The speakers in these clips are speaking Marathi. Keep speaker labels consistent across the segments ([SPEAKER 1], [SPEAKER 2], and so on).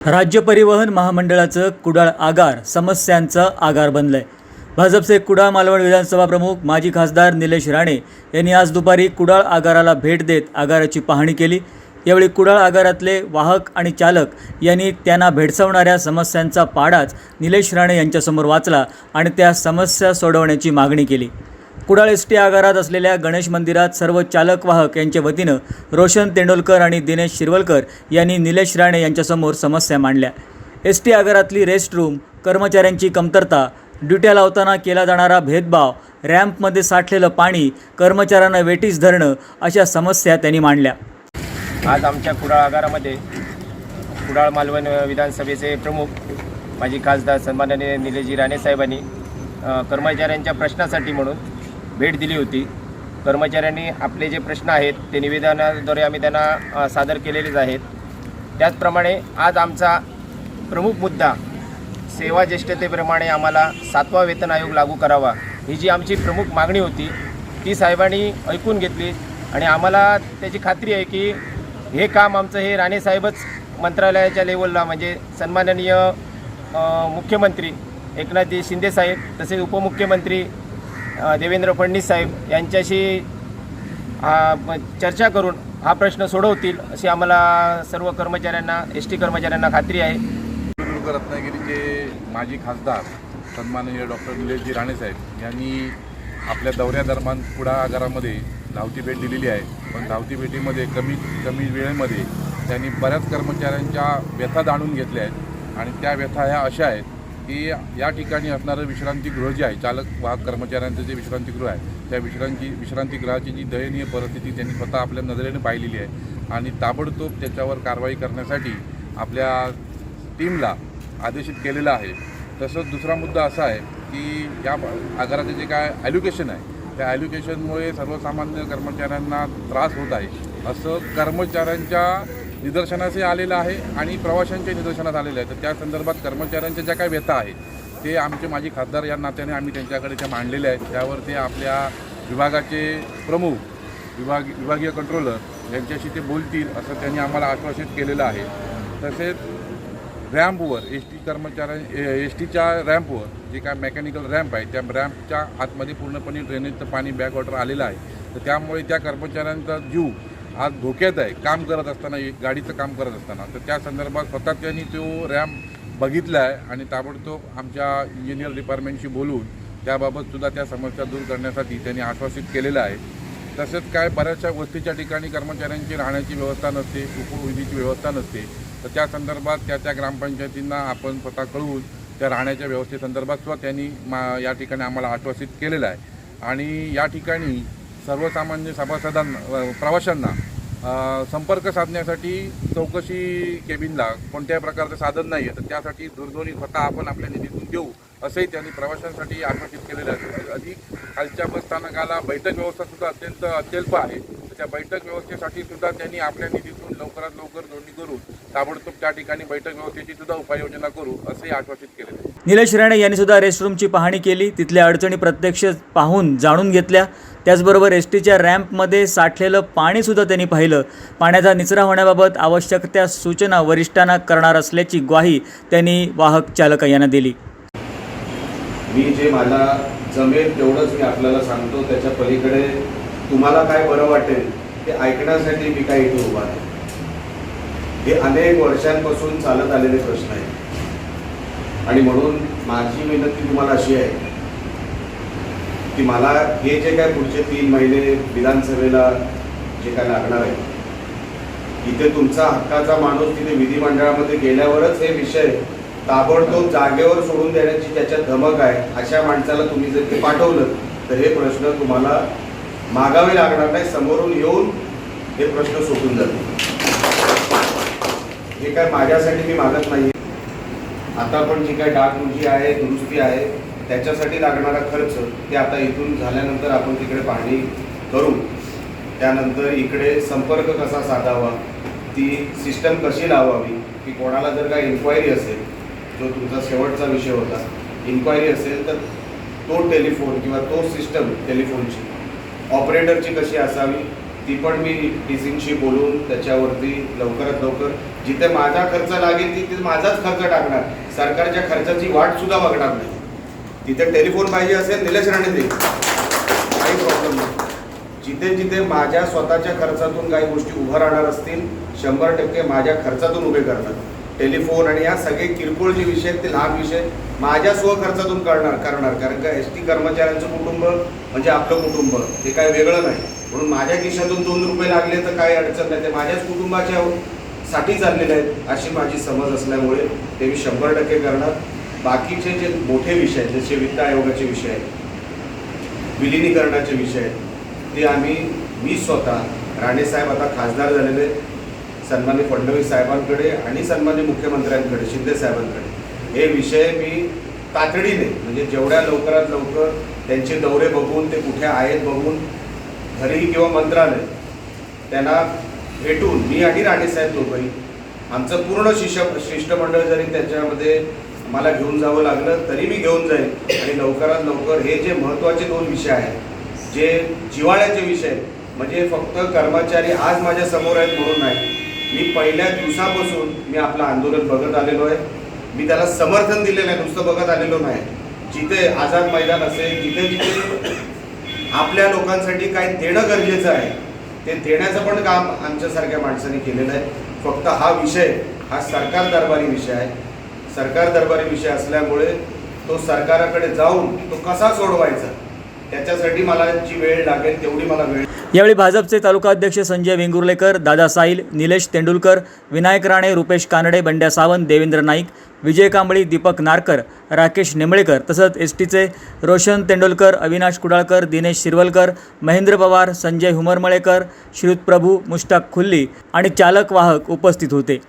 [SPEAKER 1] राज्य परिवहन महामंडळाचं कुडाळ आगार समस्यांचं आगार बनलं आहे भाजपचे कुडाळ मालवण विधानसभा प्रमुख माजी खासदार निलेश राणे यांनी आज दुपारी कुडाळ आगाराला भेट देत आगाराची पाहणी केली. यावेळी कुडाळ आगारातले वाहक आणि चालक यांनी त्यांना भेडसावणाऱ्या समस्यांचा पाडाच निलेश राणे यांच्यासमोर वाचला आणि त्या समस्या सोडवण्याची मागणी केली. कुडाळ एस टी आगारात असलेल्या गणेश मंदिरात सर्व चालक वाहक यांच्या वतीनं रोशन तेंडोलकर आणि दिनेश शिरवलकर यांनी निलेश राणे यांच्यासमोर समस्या मांडल्या. एस टी आगारातली रेस्ट रूम कर्मचाऱ्यांची कमतरता ड्युट्या लावताना केला जाणारा भेदभाव रॅम्पमध्ये साठलेलं पाणी कर्मचाऱ्यांना वेटीस धरणं अशा समस्या त्यांनी मांडल्या.
[SPEAKER 2] आज आमच्या कुडाळ आगारामध्ये कुडाळ मालवण विधानसभेचे प्रमुख माजी खासदार सन्माननीय निलेजी राणे साहेबांनी कर्मचाऱ्यांच्या प्रश्नासाठी म्हणून भेट दिली होती. कर्मचाऱ्यांनी आपले जे प्रश्न आहेत ते निवेदनाद्वारे आम्ही त्यांना सादर केलेलेच आहेत. त्याचप्रमाणे आज आमचा प्रमुख मुद्दा सेवा ज्येष्ठतेप्रमाणे आम्हाला सातवा वेतन आयोग लागू करावा ही जी आमची प्रमुख मागणी होती ती साहेबांनी ऐकून घेतली आणि आम्हाला त्याची खात्री आहे की हे काम आमचं हे राणेसाहेबच मंत्रालयाच्या लेवलला म्हणजे सन्माननीय मुख्यमंत्री एकनाथजी शिंदेसाहेब तसेच उपमुख्यमंत्री देवेंद्र फडणवीस साहेब यांच्याशी चर्चा करून हा प्रश्न सोडवतील अशी आम्हाला सर्व कर्मचाऱ्यांना एस टी कर्मचाऱ्यांना खात्री आहे.
[SPEAKER 3] सिंधुदुर्ग रत्नागिरीचे माजी खासदार सन्माननीय डॉक्टर निलेशजी राणेसाहेब यांनी आपल्या दौऱ्यादरम्यान कुडा आगारामध्ये धावती भेट दिलेली आहे. पण धावती भेटीमध्ये कमी कमी वेळेमध्ये त्यांनी बऱ्याच कर्मचाऱ्यांच्या व्यथा जाणून घेतल्या आहेत. आणि त्या व्यथा ह्या अशा आहेत की या ठिकाणी असणारं विश्रांतीगृह जे आहे चालक वाहक कर्मचाऱ्यांचं जे विश्रांतीगृह आहे त्या विश्रांती विश्रांतीगृहाची जी दयनीय परिस्थिती त्यांनी स्वतः आपल्या नजरेने पाहिलेली आहे. आणि ताबडतोब त्याच्यावर कारवाई करण्यासाठी आपल्या टीमला आदेशित केलेलं आहे. तसंच दुसरा मुद्दा असा आहे की या आगाराचे जे काय ॲल्युकेशन आहे त्या ॲल्युकेशनमुळे सर्वसामान्य कर्मचाऱ्यांना त्रास होत आहे. असं कर्मचाऱ्यांच्या निदर्शनासही आलेलं आहे आणि प्रवाशांच्या निदर्शनास आलेलं आहे. तर त्या संदर्भात कर्मचाऱ्यांच्या ज्या काही व्यथा आहेत ते आमचे माजी खासदार या नात्याने आम्ही त्यांच्याकडे त्या मांडलेल्या आहेत. त्यावर ते आपल्या विभागाचे प्रमुख विभाग विभागीय कंट्रोलर यांच्याशी ते बोलतील असं त्यांनी आम्हाला आश्वासित केलेलं आहे. तसेच रॅम्पवर एस टी कर्मचाऱ्या एस टीच्या रॅम्पवर जे काय मेकॅनिकल रॅम्प आहे त्या रॅम्पच्या आतमध्ये पूर्णपणे ड्रेनेजचं पाणी बॅकवॉटर आलेलं आहे. तर त्यामुळे त्या कर्मचाऱ्यांचा जीव आज धोक्यात आहे. काम करत असताना एक गाडीचं काम करत असताना. तर त्या संदर्भात स्वतः त्यांनी तो रॅम्प बघितला आहे आणि ताबडतोब आमच्या इंजिनियर डिपार्टमेंटशी बोलून त्याबाबतसुद्धा त्या समस्या दूर करण्यासाठी त्यांनी आश्वासित केलेलं आहे. तसेच काय बऱ्याचशा वस्तीच्या ठिकाणी कर्मचाऱ्यांची राहण्याची व्यवस्था नसते उपविधीची व्यवस्था नसते. तर त्या संदर्भात त्या त्या ग्रामपंचायतींना आपण स्वतः कळवून त्या राहण्याच्या व्यवस्थेसंदर्भात सुद्धा त्यांनी मा या ठिकाणी आम्हाला आश्वासित केलेलं आहे. आणि या ठिकाणी सर्वसामान्य सभासदांना प्रवाशांना संपर्क साधण्यासाठी चौकशी केबिनला कोणत्याही प्रकारचं साधन नाही आहे तर त्यासाठी दूरध्वनी स्वतः आपण आपल्या निधीतून देऊ असंही त्यांनी प्रवाशांसाठी आकर्षित केलेलं आहे. अधिक खालच्या बस स्थानकाला बैठक व्यवस्था सुद्धा अत्यंत अत्यल्प आहे. त्या बैठक व्यवस्थेसाठी सुद्धा त्यांनी आपल्या निधीतून लवकरात लवकर नोंदणी करून ताबडतोब त्या ठिकाणी बैठक व्यवस्थेची सुद्धा उपाययोजना करू असंही आश्वासित आहे.
[SPEAKER 1] निलेश राणे यांनी सुद्धा रेस्टरूमची पाहणी केली. तिथल्या अडचणी प्रत्यक्ष पाहून जाणून घेतल्या. त्याचबरोबर एस टीच्या रॅम्पमध्ये साठलेलं पाणीसुद्धा त्यांनी पाहिलं. पाण्याचा निचरा होण्याबाबत आवश्यक त्या सूचना वरिष्ठांना करणार असल्याची ग्वाही त्यांनी वाहक चालक यांना दिली.
[SPEAKER 4] मी जे मला जमेल तेवढंच मी आपल्याला सांगतो. त्याच्या पलीकडे तुम्हाला काय बरं वाटेल ते ऐकण्यासाठी मी काय इथे उभा आहे. हे अनेक वर्षांपासून चालत आलेले प्रश्न आहेत. आणि म्हणून माझी विनंती तुम्हाला अशी आहे की मला हे जे काय पुढचे तीन महिने विधानसभेला जे काय लागणार आहे इथे तुमचा हक्काचा माणूस तिथे विधिमंडळामध्ये गेल्यावरच हे विषय ताबडतोब जागेवर सोडून देण्याची त्याच्यात धमक आहे अशा माणसाला तुम्ही जर ते पाठवलं तर हे प्रश्न तुम्हाला मागावे लागणार नाही समोरून येऊन हे प्रश्न सुटून जातील. हे काय माझ्यासाठी मी मागत नाही आता पण जी काय डागडुजी आहे दुरुस्ती आहे त्याच्यासाठी लागणारा खर्च ते आता इथून झाल्यानंतर आपण तिकडे पाहणी करू. त्यानंतर इकडे संपर्क कसा साधावा ती सिस्टम कशी लावावी की कोणाला जर काय इन्क्वायरी असेल जो तुमचा शेवटचा विषय होता इन्क्वायरी असेल तर तो टेलिफोन किंवा तो सिस्टम टेलिफोनची. ऑपरेटरची कशी असावी ती पण मी टीसिंगशी बोलून त्याच्यावरती लवकरात लवकर जिथे माझा खर्च लागेल तिथे माझाच खर्च टाकणार. सरकारच्या खर्चाची वाट सुद्धा बघणार नाही. तिथे टेलिफोन पाहिजे असेल निलेश राणे देईल काही प्रॉब्लेम नाही. जिथे जिथे माझ्या स्वतःच्या खर्चातून काही गोष्टी उभं राहणार असतील शंभर टक्के माझ्या खर्चातून उभे करतात. टेलिफोन आणि या सगळे किरकोळ जे विषय आहेत ते लहान विषय माझ्या स्वखर्चातून करणार करणार. कारण का एस टी कर्मचाऱ्यांचं कुटुंब म्हणजे आपलं कुटुंब हे काय वेगळं नाही. म्हणून माझ्या खिशातून दोन रुपये लागले तर काही अडचण नाही. ते माझ्याच कुटुंबाच्या साठी चाललेले आहेत अशी माझी समज असल्यामुळे ते मी शंभर टक्के करणार. बाकीचे जे मोठे विषय आहेत जसे वित्त आयोगाचे विषय आहेत विलिनीकरणाचे विषय आहेत ते आम्ही मी स्वतः राणेसाहेब आता खासदार झालेले आहेत. सन्मान्य फडणवीस साहेबांकडे आणि सन्मान्य मुख्यमंत्र्यांकडे शिंदे साहेबांकडे. हे विषय मी तातडीने म्हणजे जेवढ्या लवकरात लवकर त्यांचे दौरे बघून ते कुठे आहेत बघून घरी किंवा मंत्रालय त्यांना भेटून मी आणि राणेसाहेब दोघंही आमचं पूर्ण शिष्य शिष्टमंडळ जरी त्याच्यामध्ये मला घेऊन जावं लागलं तरी मी घेऊन जाईल. आणि लवकरात लवकर हे जे महत्त्वाचे दोन विषय आहेत जे जिवाळ्याचे विषय म्हणजे फक्त कर्मचारी आज माझ्यासमोर आहेत म्हणून नाही मी पहिल्या दिवसापासून मी आपलं आंदोलन बघत आलेलो आहे. मी त्याला समर्थन दिलेलं आहे नुसतं बघत आलेलो नाही. जिथे आझाद मैदान असेल जिथे जिथे आपल्या लोकांसाठी काय देणं गरजेचं आहे ते देण्याचं पण काम आमच्यासारख्या माणसाने केलेलं आहे. फक्त हा विषय हा सरकार दरबारी विषय आहे. सरकार दरबारी विषय असल्यामुळे तो सरकाराकडे जाऊन तो कसा सोडवायचा त्याच्यासाठी मला जी वेळ लागेल तेवढी मला वेळ
[SPEAKER 1] यावेळी भाजपचे तालुका अध्यक्ष संजय वेंगुर्लेकर दादा साईल निलेश तेंडुलकर विनायक राणे रुपेश कानडे बंड्या सावंत देवेंद्र नाईक विजय कांबळी दीपक नारकर राकेश निंबळेकर तसंच एस टीचे रोशन तेंडुलकर अविनाश कुडाळकर दिनेश शिरवलकर महेंद्र पवार संजय हुमरमळेकर श्रुतप्रभू मुश्ताक खुल्ली आणि चालक वाहक उपस्थित होते.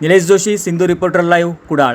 [SPEAKER 1] Nilesh Joshi Sindhu reporter live Kudal.